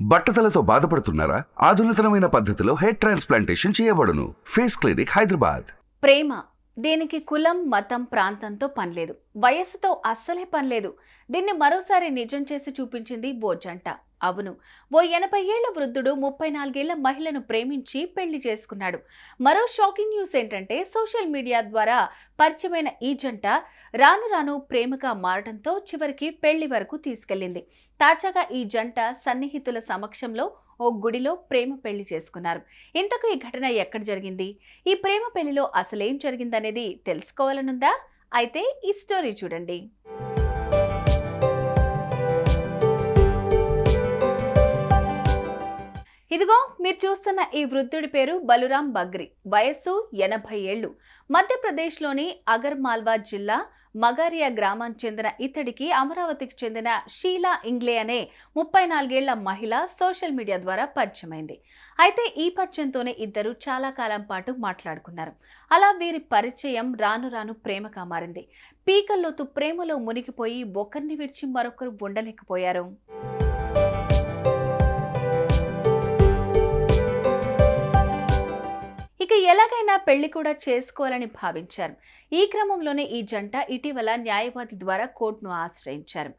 బట్టతలతో బాధపడుతున్నారా? ఆధునితనమైన పద్ధతిలో హెయిర్ ట్రాన్స్ప్లాంటేషన్ చేయబడును. Face clinic Hyderabad. ప్రేమ. దీనికి కులం మతం ప్రాంతంతో పనిలేదు. వయస్సుతో అస్సలే పనిలేదు. దీన్ని మరోసారి నిజం చేసి చూపించింది బోజంట. అవును. ఓ ఎనభై ఏళ్ళ వృద్ధుడు ముప్పై నాలుగేళ్ళ మహిళను ప్రేమించి పెళ్ళి చేసుకున్నాడు. మరో షాకింగ్ న్యూస్ ఏంటంటే సోషల్ మీడియా ద్వారా పరిచయమైన ఈ జంట రాను రాను ప్రేమగా మారడంతో చివరికి పెళ్ళి వరకు తీసుకెళ్ళింది తాజాగా ఈ జంట సన్నిహితుల సమక్షంలో ఓ గుడిలో ప్రేమ పెళ్ళి చేసుకున్నారు. ఇంతకు ఈ ఘటన ఎక్కడ జరిగింది? ఈ ప్రేమ పెళ్ళిలో అసలేం జరిగిందనేది తెలుసుకోవాలనుందా? అయితే ఈ స్టోరీ చూడండి. ఇదిగో మీరు చూస్తున్న ఈ వృద్ధుడి పేరు బలురాం బగ్రి. వయస్సు ఎనభై ఏళ్ళు. మధ్యప్రదేశ్లోని అగర్ మాల్వా జిల్లా మగారియా గ్రామానికి చెందిన ఇతడికి అమరావతికి చెందిన షీలా ఇంగ్లే అనే ముప్పై నాలుగేళ్ళ మహిళ సోషల్ మీడియా ద్వారా పరిచయమైంది. అయితే ఈ పరిచయంతోనే ఇద్దరు చాలా కాలం పాటు మాట్లాడుకున్నారు. అలా వీరి పరిచయం రాను రాను ప్రేమగా మారింది. పీకల్లోతు ప్రేమలో మునిగిపోయి ఒకరిని విడిచి మరొకరు ఉండలేకపోయారు. ఎలాగైనా పెళ్ళి కూడా చేసుకోవాలని భావించారు. ఈ క్రమంలోనే ఈ జంట ఇటీవల న్యాయవాది ద్వారా కోర్టును ఆశ్రయించారు.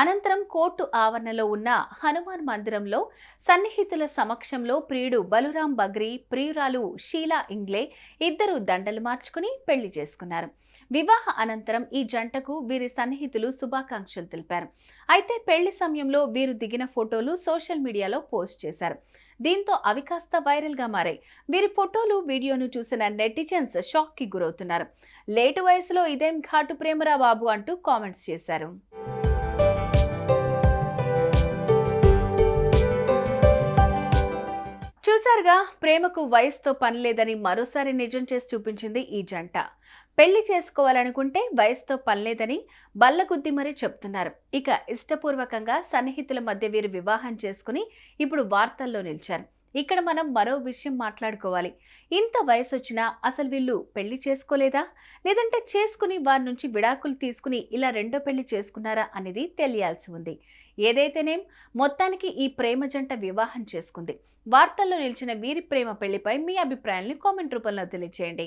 అనంతరం కోర్టు ఆవరణలో ఉన్న హనుమాన్ మందిరంలో సన్నిహితుల సమక్షంలో ప్రియుడు బలురాం బగ్రి ప్రియురాలు షీలా ఇంగ్లే ఇద్దరు దండలు మార్చుకుని పెళ్ళి చేసుకున్నారు. వివాహ అనంతరం ఈ జంటకు వీరి సన్నిహితులు శుభాకాంక్షలు తెలిపారు. అయితే పెళ్ళి సమయంలో వీరు దిగిన ఫోటోలు సోషల్ మీడియాలో పోస్ట్ చేశారు. దీంతో అవి కాస్త వైరల్గా మారాయి. వీరి ఫోటోలు వీడియోను చూసిన నెటిజన్స్ షాక్కి గురవుతున్నారు. లేటు వయసులో ఇదేం ఘాటు ప్రేమరా బాబు అంటూ కామెంట్స్ చేశారు. చూసారుగా ప్రేమకు వయసుతో పని లేదని మరోసారి నిజం చేసి చూపించింది ఈ జంట. పెళ్ళి చేసుకోవాలనుకుంటే వయసుతో పని లేదని బల్లగుద్ది మరీ చెప్తున్నారు. ఇక ఇష్టపూర్వకంగా సన్నిహితుల మధ్య వీరు వివాహం చేసుకుని ఇప్పుడు వార్తల్లో నిలిచారు. ఇక్కడ మనం మరో విషయం మాట్లాడుకోవాలి. ఇంత వయసు వచ్చినా అసలు వీళ్ళు పెళ్ళి చేసుకోలేదా? లేదంటే చేసుకుని వారి నుంచి విడాకులు తీసుకుని ఇలా రెండో పెళ్ళి చేసుకున్నారా అనేది తెలియాల్సి ఉంది. ఏదైతేనేం మొత్తానికి ఈ ప్రేమ జంట వివాహం చేసుకుంది. వార్తల్లో నిలిచిన వీరి ప్రేమ పెళ్ళిపై మీ అభిప్రాయాన్ని కామెంట్ రూపంలో తెలియజేయండి